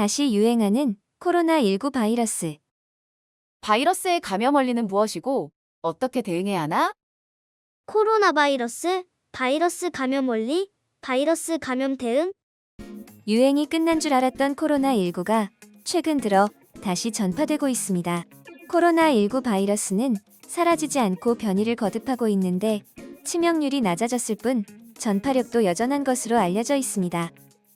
다시 유행하는 코로나19 바이러스. 바이러스의 감염 원리는 무엇이고 어떻게 대응해야 하나? 코로나 바이러스, 바이러스 감염 원리, 바이러스 감염 대응, 유행이 끝난 줄 알았던 코로나19가 최근 들어 다시 전파되고 있습니다. 코로나19 바이러스는 사라지지 않고 변이를 거듭하고 있는데 치명률이 낮아졌을 뿐 전파력도 여전한 것으로 알려져 있습니다.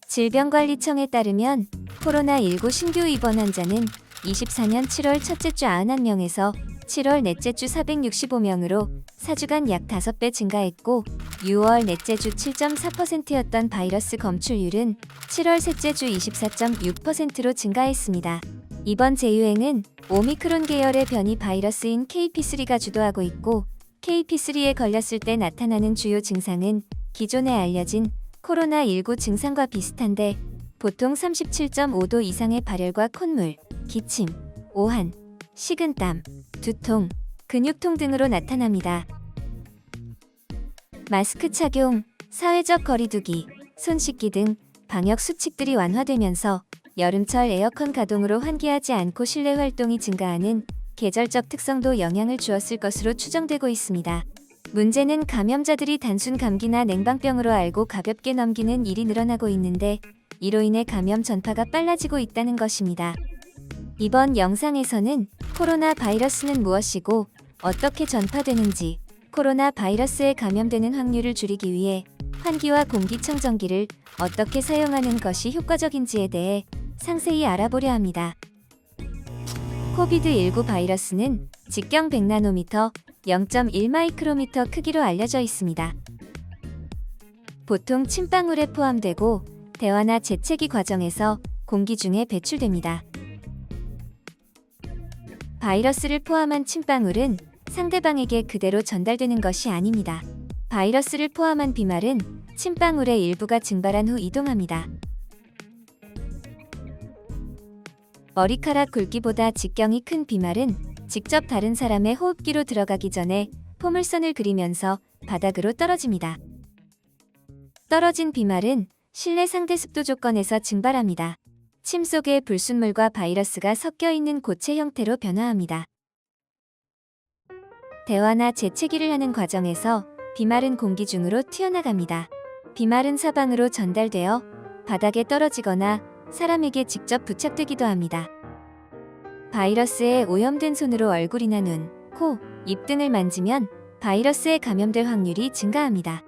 질병관리청에 따르면 코로나19 신규 입원 환자는 24년 7월 첫째 주 91명에서 7월 넷째 주 465명으로 4주간 약 5배 증가했고 6월 넷째 주 7.4%였던 바이러스 검출률은 7월 셋째 주 24.6%로 증가했습니다. 이번 재유행은 오미크론 계열의 변이 바이러스인 KP3가 주도하고 있고 KP3에 걸렸을 때 나타나는 주요 증상은 기존에 알려진 코로나19 증상과 비슷한데 보통 37.5도 이상의 발열과 콧물, 기침, 오한, 식은땀, 두통, 근육통 등으로 나타납니다. 마스크 착용, 사회적 거리두기, 손 씻기 등 방역 수칙들이 완화되면서 여름철 에어컨 가동으로 환기하지 않고 실내 활동이 증가하는 계절적 특성도 영향을 주었을 것으로 추정되고 있습니다. 문제는 감염자들이 단순 감기나 냉방병으로 알고 가볍게 넘기는 일이 늘어나고 있는데 이로 인해 감염 전파가 빨라지고 있다는 것입니다. 이번 영상에서는 코로나 바이러스는 무엇이고 어떻게 전파되는지, 코로나 바이러스에 감염되는 확률을 줄이기 위해 환기와 공기청정기를 어떻게 사용하는 것이 효과적인지에 대해 상세히 알아보려 합니다. 코비드19 바이러스는 직경 100나노미터 0.1 마이크로미터 크기로 알려져 있습니다. 보통 침방울에 포함되고 대화나 재채기 과정에서 공기 중에 배출됩니다. 바이러스를 포함한 침방울은 상대방에게 그대로 전달되는 것이 아닙니다. 바이러스를 포함한 비말은 침방울의 일부가 증발한 후 이동합니다. 머리카락 굵기보다 직경이 큰 비말은 직접 다른 사람의 호흡기로 들어가기 전에 포물선을 그리면서 바닥으로 떨어집니다. 떨어진 비말은 실내 상대 습도 조건에서 증발합니다. 침 속에 불순물과 바이러스가 섞여 있는 고체 형태로 변화합니다. 대화나 재채기를 하는 과정에서 비말은 공기 중으로 튀어나갑니다. 비말은 사방으로 전달되어 바닥에 떨어지거나 사람에게 직접 부착되기도 합니다. 바이러스에 오염된 손으로 얼굴이나 눈, 코, 입 등을 만지면 바이러스에 감염될 확률이 증가합니다.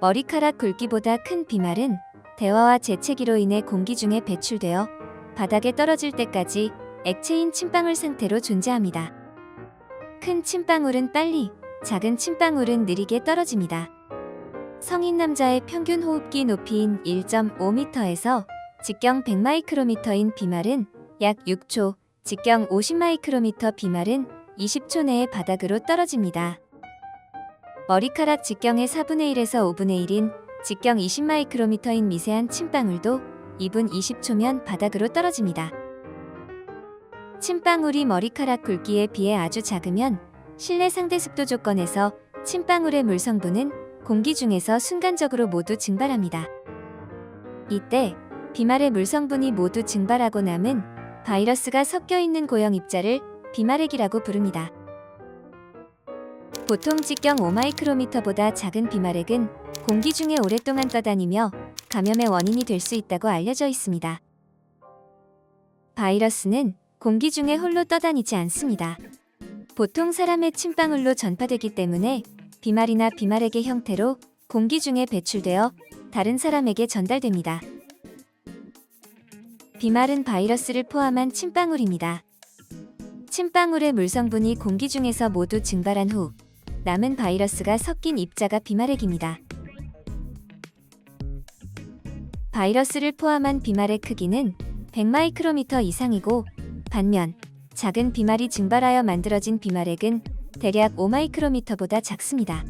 머리카락 굵기보다 큰 비말은 대화와 재채기로 인해 공기 중에 배출되어 바닥에 떨어질 때까지 액체인 침방울 상태로 존재합니다. 큰 침방울은 빨리, 작은 침방울은 느리게 떨어집니다. 성인 남자의 평균 호흡기 높이인 1.5m에서 직경 100마이크로미터인 비말은 약 6초, 직경 50마이크로미터 비말은 20초 내에 바닥으로 떨어집니다. 머리카락 직경의 4분의 1에서 5분의 1인 직경 20마이크로미터인 미세한 침방울도 2분 20초면 바닥으로 떨어집니다. 침방울이 머리카락 굵기에 비해 아주 작으면 실내 상대 습도 조건에서 침방울의 물 성분은 공기 중에서 순간적으로 모두 증발합니다. 이때 비말의 물 성분이 모두 증발하고 남은 바이러스가 섞여 있는 고형 입자를 비말액이라고 부릅니다. 보통 직경 5마이크로미터보다 작은 비말액은 공기 중에 오랫동안 떠다니며 감염의 원인이 될 수 있다고 알려져 있습니다. 바이러스는 공기 중에 홀로 떠다니지 않습니다. 보통 사람의 침방울로 전파되기 때문에 비말이나 비말액의 형태로 공기 중에 배출되어 다른 사람에게 전달됩니다. 비말은 바이러스를 포함한 침방울입니다. 침방울의 물 성분이 공기 중에서 모두 증발한 후 남은 바이러스가 섞인 입자가 비말액입니다. 바이러스를 포함한 비말의 크기는 100마이크로미터 이상이고 반면 작은 비말이 증발하여 만들어진 비말액은 대략 5마이크로미터보다 작습니다.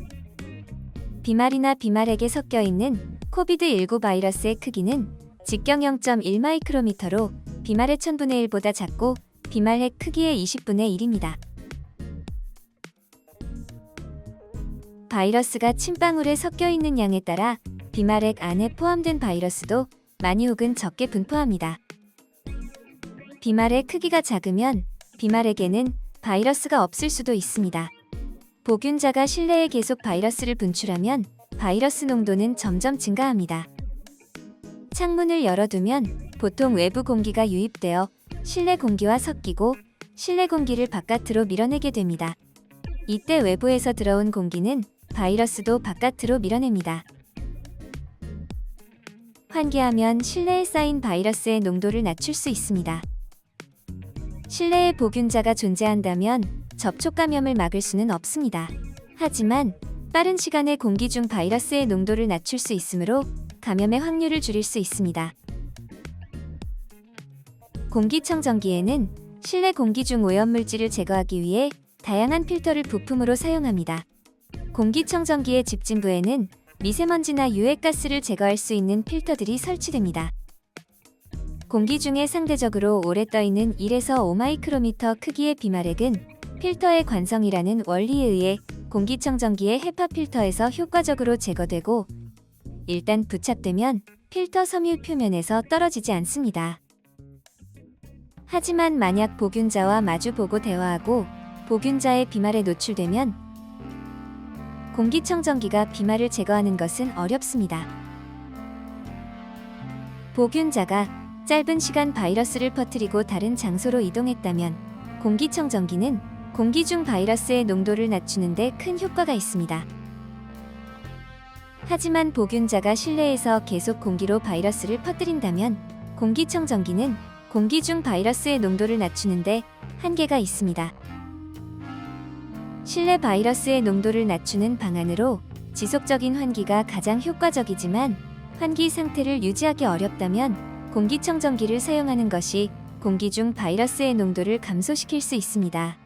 비말이나 비말액에 섞여 있는 코비드19 바이러스의 크기는 직경 0.1 마이크로미터로 비말의 1000분의 1보다 작고 비말핵 크기의 20분의 1입니다. 바이러스가 침방울에 섞여 있는 양에 따라 비말액 안에 포함된 바이러스도 많이 혹은 적게 분포합니다. 비말의 크기가 작으면 비말에게는 바이러스가 없을 수도 있습니다. 보균자가 실내에 계속 바이러스를 분출하면 바이러스 농도는 점점 증가합니다. 창문을 열어두면 보통 외부 공기가 유입되어 실내 공기와 섞이고 실내 공기를 바깥으로 밀어내게 됩니다. 이때 외부에서 들어온 공기는 바이러스도 바깥으로 밀어냅니다. 환기하면 실내에 쌓인 바이러스의 농도를 낮출 수 있습니다. 실내에 보균자가 존재한다면 접촉 감염을 막을 수는 없습니다. 하지만 빠른 시간에 공기 중 바이러스의 농도를 낮출 수 있으므로 감염의 확률을 줄일 수 있습니다. 공기청정기에는 실내 공기 중 오염물질을 제거하기 위해 다양한 필터를 부품으로 사용합니다. 공기청정기의 집진부에는 미세먼지나 유해가스를 제거할 수 있는 필터들이 설치됩니다. 공기 중에 상대적으로 오래 떠있는 1에서 5마이크로미터 크기의 비말액은 필터의 관성이라는 원리에 의해 공기청정기의 헤파 필터에서 효과적으로 제거되고 일단 부착되면 필터 섬유 표면에서 떨어지지 않습니다. 하지만 만약 보균자와 마주보고 대화하고 보균자의 비말에 노출되면 공기청정기가 비말을 제거하는 것은 어렵습니다. 보균자가 짧은 시간 바이러스를 퍼뜨리고 다른 장소로 이동했다면 공기청정기는 공기 중 바이러스의 농도를 낮추는데 큰 효과가 있습니다. 하지만 보균자가 실내에서 계속 공기로 바이러스를 퍼뜨린다면 공기청정기는 공기 중 바이러스의 농도를 낮추는데 한계가 있습니다. 실내 바이러스의 농도를 낮추는 방안으로 지속적인 환기가 가장 효과적이지만 환기 상태를 유지하기 어렵다면 공기청정기를 사용하는 것이 공기 중 바이러스의 농도를 감소시킬 수 있습니다.